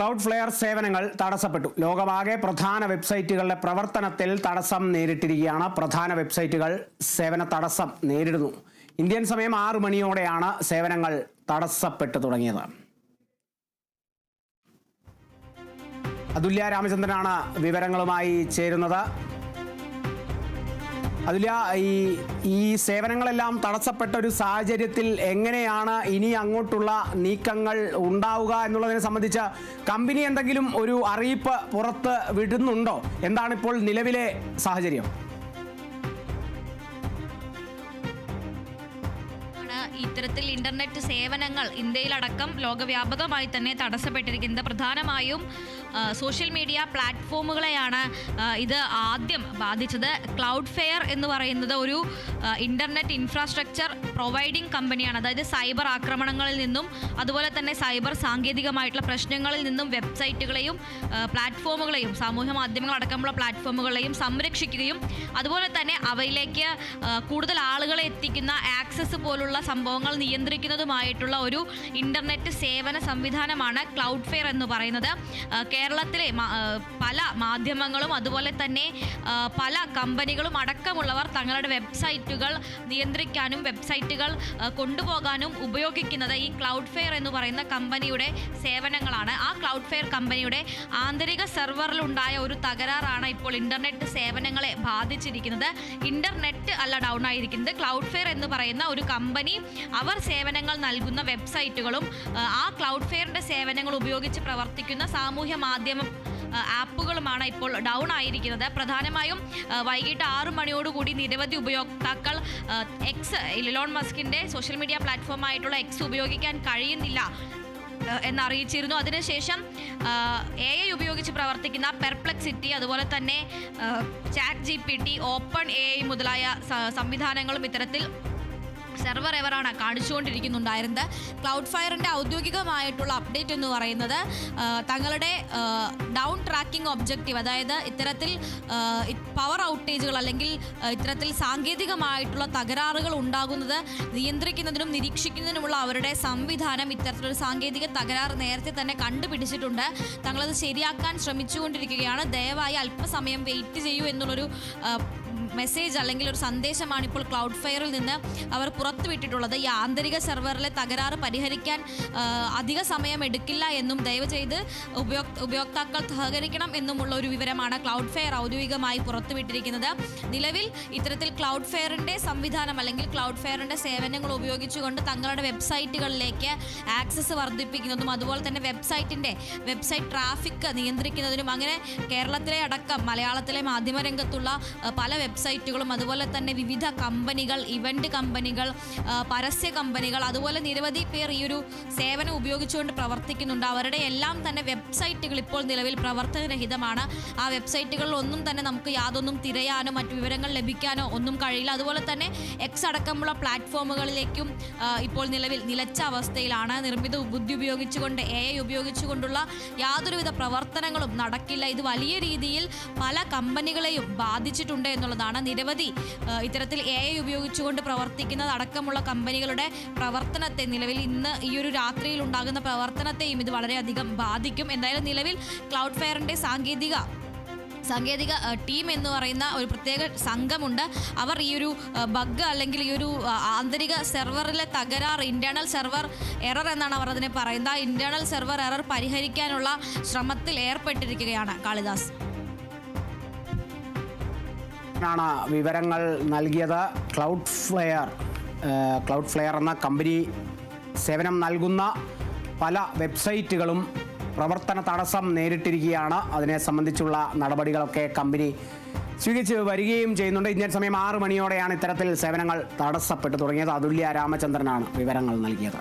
Cloud flare സേവനങ്ങൾ തടസ്സപ്പെട്ടു. ലോകമാകെ പ്രധാന വെബ്സൈറ്റുകളുടെ പ്രവർത്തനത്തിൽ തടസ്സം നേരിട്ടിരിക്കുകയാണ്. പ്രധാന വെബ്സൈറ്റുകൾ സേവന തടസ്സം നേരിടുന്നു. ഇന്ത്യൻ സമയം ആറ് മണിയോടെയാണ് സേവനങ്ങൾ തടസ്സപ്പെട്ടു തുടങ്ങിയത്. അതുല്യ രാമചന്ദ്രനാണ് വിവരങ്ങളുമായി ചേരുന്നത്. അതുല്യ ഈ ഈ സേവനങ്ങളെല്ലാം തടസ്സപ്പെട്ട ഒരു സാഹചര്യത്തിൽ എങ്ങനെയാണ് ഇനി അങ്ങോട്ടുള്ള നീക്കങ്ങൾ ഉണ്ടാവുക എന്നുള്ളതിനെ സംബന്ധിച്ച് കമ്പനി എന്തെങ്കിലും ഒരു അറിയിപ്പ് പുറത്ത് വിടുന്നുണ്ടോ? എന്താണിപ്പോൾ നിലവിലെ സാഹചര്യം? ഇത്തരത്തിൽ ഇന്റർനെറ്റ് സേവനങ്ങൾ ഇന്ത്യയിലടക്കം ലോകവ്യാപകമായി തന്നെ തടസ്സപ്പെട്ടിരിക്കുന്നത്. പ്രധാനമായും സോഷ്യൽ മീഡിയ പ്ലാറ്റ്ഫോമുകളെയാണ് ഇത് ആദ്യം ബാധിച്ചത്. ക്ലൗഡ് ഫെയർ എന്ന് പറയുന്നത് ഒരു ഇന്റർനെറ്റ് ഇൻഫ്രാസ്ട്രക്ചർ പ്രൊവൈഡിംഗ് കമ്പനിയാണ്. അതായത് സൈബർ ആക്രമണങ്ങളിൽ നിന്നും അതുപോലെ തന്നെ സൈബർ സാങ്കേതികമായിട്ടുള്ള പ്രശ്നങ്ങളിൽ നിന്നും വെബ്സൈറ്റുകളെയും പ്ലാറ്റ്ഫോമുകളെയും സാമൂഹ്യ മാധ്യമങ്ങൾ അടക്കമുള്ള പ്ലാറ്റ്ഫോമുകളെയും സംരക്ഷിക്കുകയും അതുപോലെ തന്നെ അവയിലേക്ക് കൂടുതൽ ആളുകളെ എത്തിക്കുന്ന ആക്സസ് പോലുള്ള സംഭവങ്ങൾ നിയന്ത്രിക്കുന്നതുമായിട്ടുള്ള ഒരു ഇന്റർനെറ്റ് സേവന സംവിധാനമാണ് ക്ലൗഡ് ഫെയർ എന്ന് പറയുന്നത്. കേരളത്തിലെ പല മാധ്യമങ്ങളും അതുപോലെ തന്നെ പല കമ്പനികളും അടക്കമുള്ളവർ തങ്ങളുടെ വെബ്സൈറ്റുകൾ നിയന്ത്രിക്കാനും വെബ്സൈറ്റുകൾ കൊണ്ടുപോകാനും ഉപയോഗിക്കുന്നത് ഈ ക്ലൗഡ് ഫെയർ എന്ന് പറയുന്ന കമ്പനിയുടെ സേവനങ്ങളാണ്. ആ ക്ലൗഡ് ഫെയർ കമ്പനിയുടെ ആന്തരിക സെർവറിലുണ്ടായ ഒരു തകരാറാണ് ഇപ്പോൾ ഇന്റർനെറ്റ് സേവനങ്ങളെ ബാധിച്ചിരിക്കുന്നത്. ഇന്റർനെറ്റ് അല്ല ഡൗൺ ആയിരിക്കുന്നത്. ക്ലൗഡ് ഫെയർ എന്ന് പറയുന്ന ഒരു കമ്പനി അവർ സേവനങ്ങൾ നൽകുന്ന വെബ്സൈറ്റുകളും ആ, ക്ലൗഡ് ഫെയറിന്റെ സേവനങ്ങൾ ഉപയോഗിച്ച് പ്രവർത്തിക്കുന്ന സാമൂഹ്യ മാധ്യമ ആപ്പുകളുമാണ് ഇപ്പോൾ ഡൗൺ ആയിരിക്കുന്നത്. പ്രധാനമായും വൈകിട്ട് ആറ് മണിയോടുകൂടി നിരവധി ഉപയോക്താക്കൾ എക്സ് ഇലോൺ മസ്കിന്റെ സോഷ്യൽ മീഡിയ പ്ലാറ്റ്ഫോമായിട്ടുള്ള എക്സ് ഉപയോഗിക്കാൻ കഴിയുന്നില്ല എന്നറിയിച്ചിരുന്നു. അതിനുശേഷം എ ഐ ഉപയോഗിച്ച് പ്രവർത്തിക്കുന്ന പെർപ്ലക്സിറ്റി അതുപോലെ തന്നെ chat G P T open A I മുതലായ സംവിധാനങ്ങളും ഇത്തരത്തിൽ സെർവർ എവറാണ് കാണിച്ചുകൊണ്ടിരിക്കുന്നുണ്ടായിരുന്നത്. ക്ലൗഡ് ഫയറിന്റെ ഔദ്യോഗികമായിട്ടുള്ള അപ്ഡേറ്റ് എന്ന് പറയുന്നത് തങ്ങളുടെ ഡൗൺ ട്രാക്കിംഗ് ഒബ്ജക്റ്റീവ് അതായത് ഇത്തരത്തിൽ പവർ ഔട്ടേജുകൾ അല്ലെങ്കിൽ ഇത്തരത്തിൽ സാങ്കേതികമായിട്ടുള്ള തകരാറുകൾ ഉണ്ടാകുന്നത് നിയന്ത്രിക്കുന്നതിനും നിരീക്ഷിക്കുന്നതിനുമുള്ള അവരുടെ സംവിധാനം ഇത്തരത്തിലൊരു സാങ്കേതിക തകരാറ് നേരത്തെ തന്നെ കണ്ടുപിടിച്ചിട്ടുണ്ട്. തങ്ങളത് ശരിയാക്കാൻ ശ്രമിച്ചുകൊണ്ടിരിക്കുകയാണ്. ദയവായി അല്പസമയം വെയിറ്റ് ചെയ്യൂ എന്നുള്ളൊരു മെസ്സേജ് അല്ലെങ്കിൽ ഒരു സന്ദേശമാണ് ഇപ്പോൾ ക്ലൗഡ് ഫെയറിൽ നിന്ന് അവർ പുറത്തുവിട്ടിട്ടുള്ളത്. ഈ ആന്തരിക സെർവറിലെ തകരാറ് പരിഹരിക്കാൻ അധിക സമയം എടുക്കില്ല എന്നും ദയവ് ചെയ്ത് ഉപയോക് ഉപയോക്താക്കൾ സഹകരിക്കണം എന്നുമുള്ള ഒരു വിവരമാണ് ക്ലൗഡ് ഫെയർ ഔദ്യോഗികമായി പുറത്തുവിട്ടിരിക്കുന്നത്. നിലവിൽ ഇത്തരത്തിൽ ക്ലൗഡ് ഫെയറിന്റെ സംവിധാനം അല്ലെങ്കിൽ ക്ലൗഡ് ഫെയറിന്റെ സേവനങ്ങൾ ഉപയോഗിച്ചുകൊണ്ട് തങ്ങളുടെ വെബ്സൈറ്റുകളിലേക്ക് ആക്സസ് വർദ്ധിപ്പിക്കുന്നതും അതുപോലെ തന്നെ വെബ്സൈറ്റിന്റെ വെബ്സൈറ്റ് ട്രാഫിക് നിയന്ത്രിക്കുന്നതിനും അങ്ങനെ കേരളത്തിലെ അടക്കം മലയാളത്തിലെ മാധ്യമരംഗത്തുള്ള പല പല വെബ്സൈറ്റുകളും അതുപോലെ തന്നെ വിവിധ കമ്പനികൾ ഇവന്റ് കമ്പനികൾ പരസ്യ കമ്പനികൾ അതുപോലെ നിരവധി പേർ ഈ ഒരു സേവനം ഉപയോഗിച്ചുകൊണ്ട് പ്രവർത്തിക്കുന്നുണ്ട്. അവരുടെ എല്ലാം തന്നെ വെബ്സൈറ്റുകൾ ഇപ്പോൾ നിലവിൽ പ്രവർത്തനരഹിതമാണ്. ആ വെബ്സൈറ്റുകളിൽ ഒന്നും തന്നെ നമുക്ക് യാതൊന്നും തിരയാനോ മറ്റു വിവരങ്ങൾ ലഭിക്കാനോ ഒന്നും കഴിയില്ല. അതുപോലെ തന്നെ എക്സ് അടക്കമുള്ള പ്ലാറ്റ്ഫോമുകളിലേക്കും ഇപ്പോൾ നിലവിൽ നിലച്ച അവസ്ഥയിലാണ്. നിർമ്മിത ബുദ്ധി ഉപയോഗിച്ചുകൊണ്ട് എ ഐ ഉപയോഗിച്ചുകൊണ്ടുള്ള യാതൊരുവിധ പ്രവർത്തനങ്ങളും നടക്കില്ല. ഇത് വലിയ രീതിയിൽ പല കമ്പനികളെയും ബാധിച്ചിട്ടുണ്ട് എന്നുള്ളതാണ് നിരവധി ആ, ഇത്തരത്തിൽ എ ഐ ഉപയോഗിച്ചുകൊണ്ട് പ്രവർത്തിക്കുന്നത് അടക്കമുള്ള കമ്പനികളുടെ പ്രവർത്തനത്തെ നിലവിൽ ഇന്ന് ഈ ഒരു രാത്രിയിൽ ഉണ്ടാകുന്ന പ്രവർത്തനത്തെയും ഇത് വളരെയധികം ബാധിക്കും. എന്തായാലും നിലവിൽ ക്ലൗഡ് ഫെയറിന്റെ സാങ്കേതിക സാങ്കേതിക ടീം എന്ന് പറയുന്ന ഒരു പ്രത്യേക സംഘമുണ്ട്. അവർ ഈ ഒരു ബഗ് അല്ലെങ്കിൽ ഈ ഒരു ആന്തരിക സെർവറിലെ തകരാർ ഇന്റേണൽ സെർവർ എറർ എന്നാണ് അവർ അതിനെ പറയുന്നത്. ആ ഇന്റേണൽ സെർവർ എറർ പരിഹരിക്കാനുള്ള ശ്രമത്തിൽ ഏർപ്പെട്ടിരിക്കുകയാണ് കാളിദാസ്. ആണ് വിവരങ്ങൾ നൽകിയത്. ക്ലൗഡ് ഫ്ലെയർ ക്ലൗഡ് ഫ്ലെയർ എന്ന കമ്പനി സേവനം നൽകുന്ന പല വെബ്സൈറ്റുകളും പ്രവർത്തന തടസ്സം നേരിട്ടിരിക്കുകയാണ്. അതിനെ സംബന്ധിച്ചുള്ള നടപടികളൊക്കെ കമ്പനി സ്വീകരിച്ച് വരികയും ചെയ്യുന്നുണ്ട്. ഇന്ത്യൻ സമയം ആറ് മണിയോടെയാണ് ഇത്തരത്തിൽ സേവനങ്ങൾ തടസ്സപ്പെട്ടു തുടങ്ങിയത്. അതുല്യ രാമചന്ദ്രനാണ് വിവരങ്ങൾ നൽകിയത്.